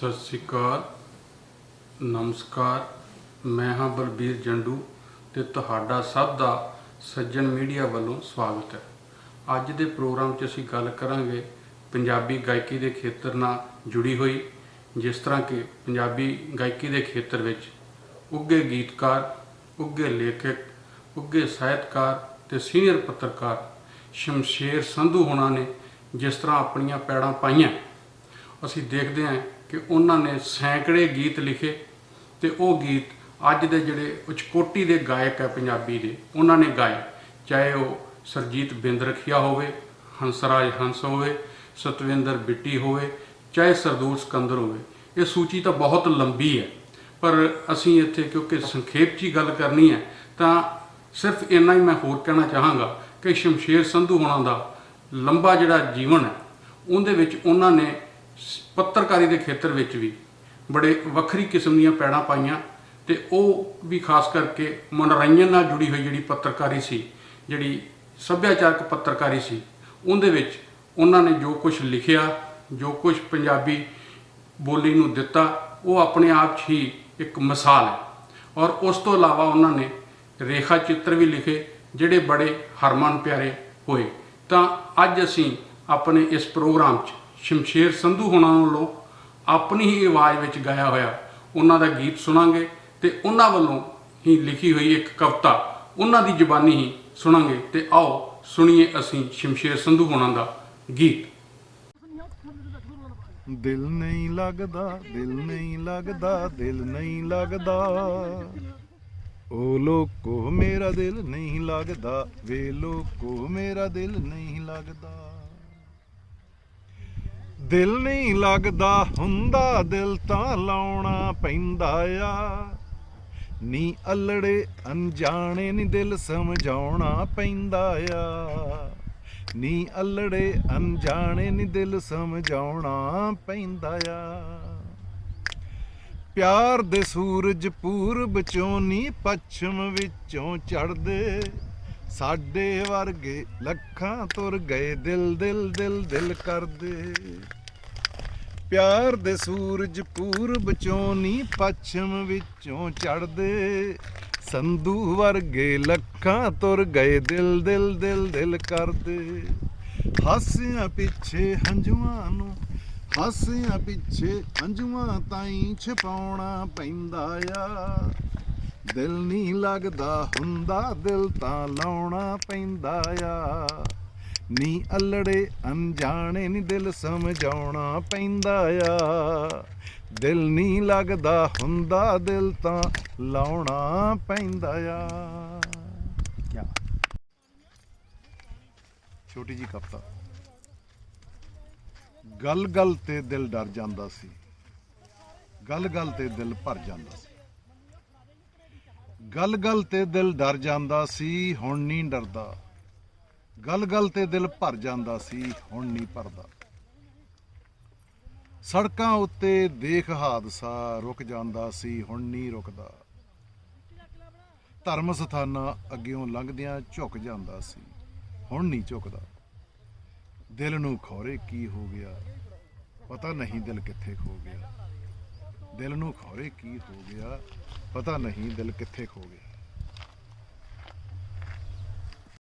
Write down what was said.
ਸਤਿ ਸ਼੍ਰੀ ਅਕਾਲ, ਨਮਸਕਾਰ। ਮੈਂ ਹਾਂ ਬਲਬੀਰ ਜੰਡੂ ਤੇ ਤੁਹਾਡਾ ਸਭ ਦਾ ਸੱਜਣ ਮੀਡੀਆ ਵੱਲੋਂ ਸਵਾਗਤ ਹੈ। ਅੱਜ ਦੇ ਪ੍ਰੋਗਰਾਮ 'ਚ ਅਸੀਂ ਗੱਲ ਕਰਾਂਗੇ ਪੰਜਾਬੀ ਗਾਇਕੀ ਦੇ ਖੇਤਰ ਨਾਲ ਜੁੜੀ ਹੋਈ, ਜਿਸ ਤਰ੍ਹਾਂ ਕਿ ਪੰਜਾਬੀ ਗਾਇਕੀ ਦੇ ਖੇਤਰ ਵਿੱਚ ਉੱਗੇ ਗੀਤਕਾਰ ਉੱਗੇ ਲੇਖਕ ਉੱਗੇ ਸਾਹਿਤਕਾਰ ਤੇ ਸੀਨੀਅਰ ਪੱਤਰਕਾਰ ਸ਼ਮਸ਼ੇਰ ਸੰਧੂ ਹੋਣਾ ਨੇ ਜਿਸ ਤਰ੍ਹਾਂ ਆਪਣੀਆਂ ਪੈੜਾਂ ਪਾਈਆਂ। ਅਸੀਂ ਦੇਖਦੇ ਹਾਂ ਕਿ ਉਹਨਾਂ ਨੇ ਸੈਂਕੜੇ ਗੀਤ ਲਿਖੇ ਤੇ ਉਹ ਗੀਤ ਅੱਜ ਦੇ ਜਿਹੜੇ ਉਚਕੋਟੀ ਦੇ ਗਾਇਕ ਹੈ ਪੰਜਾਬੀ ਦੇ, ਉਹਨਾਂ ਨੇ ਗਾਏ। ਚਾਹੇ ਉਹ ਸਰਜੀਤ ਬਿੰਦਰਖੀਆ ਹੋਵੇ, ਹੰਸਰਾਜ ਹੰਸ ਹੋਵੇ, ਸਤਵਿੰਦਰ ਬਿੱਟੀ ਹੋਵੇ, ਚਾਹੇ ਸਰਦੂਲ ਸਕੰਦਰ ਹੋਵੇ, ਇਹ ਸੂਚੀ ਤਾਂ ਬਹੁਤ ਲੰਬੀ ਹੈ। ਪਰ ਅਸੀਂ ਇੱਥੇ ਕਿਉਂਕਿ ਸੰਖੇਪ 'ਚ ਹੀ ਗੱਲ ਕਰਨੀ ਹੈ, ਤਾਂ ਸਿਰਫ ਇੰਨਾ ਹੀ ਮੈਂ ਹੋਰ ਕਹਿਣਾ ਚਾਹਾਂਗਾ ਕਿ ਸ਼ਮਸ਼ੇਰ ਸੰਧੂ ਹੋਣਾ ਦਾ ਲੰਬਾ ਜਿਹੜਾ ਜੀਵਨ ਹੈ, ਉਹਦੇ ਵਿੱਚ ਉਹਨਾਂ ਨੇ ਪੱਤਰਕਾਰੀ ਦੇ ਖੇਤਰ ਵਿੱਚ ਵੀ ਬੜੇ ਵੱਖਰੀ ਕਿਸਮ ਦੀਆਂ ਪੈੜਾਂ ਪਾਈਆਂ ਤੇ ਉਹ ਵੀ ਖਾਸ ਕਰਕੇ ਮਨੋਰੰਜਨ ਨਾਲ ਜੁੜੀ ਹੋਈ ਜਿਹੜੀ ਪੱਤਰਕਾਰੀ ਸੀ, ਜਿਹੜੀ ਸੱਭਿਆਚਾਰਕ ਪੱਤਰਕਾਰੀ ਸੀ, ਉਹਦੇ ਵਿੱਚ ਉਹਨਾਂ ਨੇ ਜੋ ਕੁਝ ਲਿਖਿਆ, ਜੋ ਕੁਝ ਪੰਜਾਬੀ ਬੋਲੀ ਨੂੰ ਦਿੱਤਾ, ਉਹ ਆਪਣੇ ਆਪ 'ਚ ਹੀ ਇੱਕ ਮਿਸਾਲ ਹੈ। ਔਰ ਉਸ ਤੋਂ ਇਲਾਵਾ ਉਹਨਾਂ ਨੇ ਰੇਖਾ ਚਿੱਤਰ ਵੀ ਲਿਖੇ, ਜਿਹੜੇ ਬੜੇ ਹਰਮਨ ਪਿਆਰੇ ਹੋਏ। ਤਾਂ ਅੱਜ ਅਸੀਂ ਆਪਣੇ ਇਸ ਪ੍ਰੋਗਰਾਮ 'ਚ ਸ਼ਮਸ਼ੇਰ ਸੰਧੂ ਹੋਣਾ ਵੱਲੋਂ ਆਪਣੀ ਹੀ ਆਵਾਜ਼ ਵਿੱਚ ਗਾਇਆ ਹੋਇਆ, ਉਹਨਾਂ ਦਾ ਗੀਤ ਸੁਣਾਂਗੇ ਤੇ ਉਹਨਾਂ ਵੱਲੋਂ ਹੀ ਲਿਖੀ ਹੋਈ ਇੱਕ ਕਵਿਤਾ, ਉਹਨਾਂ ਦੀ ਜ਼ੁਬਾਨੀ ਹੀ ਸੁਣਾਂਗੇ ਤੇ ਆਓ ਸੁਣੀਏ ਅਸੀਂ ਸ਼ਮਸ਼ੇਰ ਸੰਧੂ ਹੋਣਾ ਦਾ ਗੀਤ। ਦਿਲ ਨਹੀਂ ਲੱਗਦਾ, ਦਿਲ ਨਹੀਂ ਲੱਗਦਾ, ਦਿਲ ਨਹੀਂ ਲੱਗਦਾ। ਓ ਲੋਕੋ, ਮੇਰਾ ਦਿਲ ਨਹੀਂ ਲੱਗਦਾ, ਵੇ ਲੋਕੋ, ਮੇਰਾ ਦਿਲ ਨਹੀਂ ਲੱਗਦਾ। ਦਿਲ ਨਹੀਂ ਲੱਗਦਾ ਹੁੰਦਾ, ਦਿਲ ਤਾਂ ਲਾਉਣਾ ਪੈਂਦਾ ਆ। ਨੀ ਅਲੜੇ ਅਣਜਾਣੇ, ਨੀ ਦਿਲ ਸਮਝਾਉਣਾ ਪੈਂਦਾ ਆ। ਨੀ ਅਲੜੇ ਅਣਜਾਣੇ, ਨੀ ਦਿਲ ਸਮਝਾਉਣਾ ਪੈਂਦਾ ਆ। ਪਿਆਰ ਦੇ ਸੂਰਜ ਪੂਰਬ ਚੋਂ ਨੀ ਪੱਛਮ ਵਿੱਚੋਂ ਚੜਦੇ ਸਾਡੇ ਵਰਗੇ ਲੱਖਾਂ ਤੁਰ ਗਏ ਦਿਲ ਦਿਲ ਦਿਲ ਦਿਲ ਕਰਦੇ। ਪਿਆਰ ਦੇ ਸੂਰਜ ਪੂਰਬ ਚੋਂ ਨੀ ਪੱਛਮ ਵਿੱਚੋਂ ਚੜਦੇ ਸੰਧੂ ਵਰਗੇ ਲੱਖਾਂ ਤੁਰ ਗਏ ਦਿਲ ਦਿਲ ਦਿਲ ਦਿਲ ਕਰਦੇ। ਹਾਸਿਆਂ ਪਿੱਛੇ ਹੰਝੂਆਂ ਨੂੰ, ਹਾਸਿਆਂ ਪਿੱਛੇ ਹੰਝੂਆਂ ਤਾਈਂ ਛਪਾਉਣਾ ਪੈਂਦਾ ਆ। ਦਿਲ ਨਹੀਂ ਲੱਗਦਾ ਹੁੰਦਾ, ਦਿਲ ਤਾਂ ਲਾਉਣਾ ਪੈਂਦਾ ਆ। ਨੀ ਅਲੜੇ ਅਣਜਾਣੇ, ਨੀ ਦਿਲ ਸਮਝਾਉਣਾ ਪੈਂਦਾ ਆ। ਦਿਲ ਨਹੀਂ ਲੱਗਦਾ ਹੁੰਦਾ, ਦਿਲ ਤਾਂ ਲਾਉਣਾ ਪੈਂਦਾ ਆ। ਕਿਆ? ਛੋਟੀ ਜੀ ਕਵਿਤਾ। ਗੱਲ ਗੱਲ ਤੇ ਦਿਲ ਡਰ ਜਾਂਦਾ ਸੀ। ਗੱਲ ਗੱਲ ਤੇ ਦਿਲ ਭਰ ਜਾਂਦਾ ਸੀ। ਗੱਲ ਗੱਲ ਤੇ ਦਿਲ ਡਰ ਜਾਂਦਾ ਸੀ, ਹੁਣ ਨਹੀਂ ਡਰਦਾ। ਗੱਲ ਗੱਲ ਤੇ ਦਿਲ ਭਰ ਜਾਂਦਾ ਸੀ, ਹੁਣ ਨਹੀਂ ਭਰਦਾ। ਸੜਕਾਂ ਉੱਤੇ ਦੇਖ ਹਾਦਸਾ ਰੁਕ ਜਾਂਦਾ ਸੀ, ਹੁਣ ਨਹੀਂ ਰੁਕਦਾ। ਧਰਮ ਸਥਾਨਾਂ ਅੱਗਿਓਂ ਲੰਘਦਿਆਂ ਝੁਕ ਜਾਂਦਾ ਸੀ, ਹੁਣ ਨਹੀਂ ਝੁਕਦਾ। ਦਿਲ ਨੂੰ ਖੋਰੇ ਕੀ ਹੋ ਗਿਆ? ਪਤਾ ਨਹੀਂ ਦਿਲ ਕਿੱਥੇ ਖੋ ਗਿਆ। ਦਿਲ ਨੂੰ ਖੋਰੇ ਕੀ ਹੋ ਗਿਆ ਪਤਾ ਨਹੀਂ ਦਿਲ ਕਿੱਥੇ ਖੋ ਗਿਆ।